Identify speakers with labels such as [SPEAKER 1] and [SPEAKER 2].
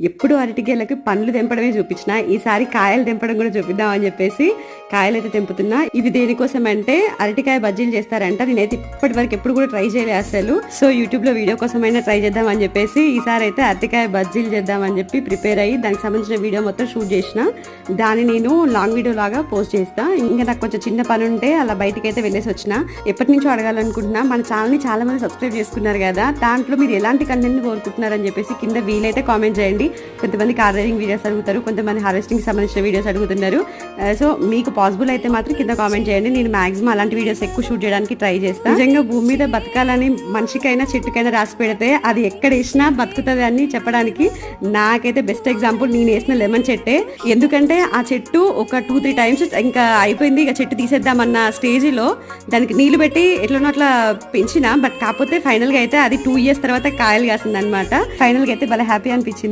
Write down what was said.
[SPEAKER 1] ఎప్పుడు అరటికేళ్ళకి పండ్లు తెంపడమే చూపించిన ఈసారి కాయలు తెంపడం కూడా చూపిద్దాం అని చెప్పేసి కాయలు అయితే తెంపుతున్నా. ఇవి దేనికోసం అంటే అరటికాయ బజ్జీలు చేస్తారంట. నేనైతే ఇప్పటి వరకు ఎప్పుడు కూడా ట్రై చేయలేదు అసలు సో యూట్యూబ్లో వీడియో కోసమైనా ట్రై చేద్దాం అని చెప్పేసి ఈసారి అయితే అరటికాయ బజ్జీలు చేద్దామని చెప్పి ప్రిపేర్ అయ్యి దానికి సంబంధించిన వీడియో మొత్తం షూట్ చేసిన. దాన్ని నేను లాంగ్ వీడియో లాగా పోస్ట్ చేస్తా. ఇంకా నాకు కొంచెం చిన్న పని ఉంటే అలా బయటకి అయితే వెళ్ళేసి వచ్చిన. ఎప్పటి నుంచో అడగాలనుకుంటున్నా. మన ఛానల్ని చాలా మంది సబ్స్క్రైబ్ చేసుకున్నారు కదా. దాంట్లో మీరు ఎలాంటి కంటెంట్ కోరుకుంటున్నారు అని చెప్పేసి కింద వీలైతే కామెంట్ చేయండి. కొంతమంది కార్ డ్రైవింగ్ వీడియోస్ అడుగుతారు కొంతమంది హార్వెస్టింగ్ సంబంధించిన వీడియోస్ అడుగుతున్నారు సో మీకు పాసిబుల్ అయితే మాత్రం కింద కామెంట్ చేయండి. నేను మాక్సిమం అలాంటి వీడియోస్ ఎక్కువ షూట్ చేయడానికి ట్రై చేస్తాను నిజంగా భూమి మీద బతకాలని మనిషికైనా చెట్టుకైనా రాసి పెడితే అది ఎక్కడ వేసినా బతుకుతుంది అని చెప్పడానికి నాకైతే బెస్ట్ ఎగ్జాంపుల్ నేను వేసిన లెమన్ చెట్టే. ఎందుకంటే ఆ చెట్టు ఒక టూ త్రీ టైమ్స్ ఇంకా అయిపోయింది. ఇక చెట్టు తీసేద్దామన్న స్టేజ్లో దానికి నీళ్ళు పెట్టి ఎట్లనో అట్లా పెంచిన బట్ కాకపోతే ఫైనల్గా అయితే అది టూ ఇయర్స్ తర్వాత కాయలు కాసింది అనమాట ఫైనల్గా అయితే భలే హ్యాపీ అనిపించింది.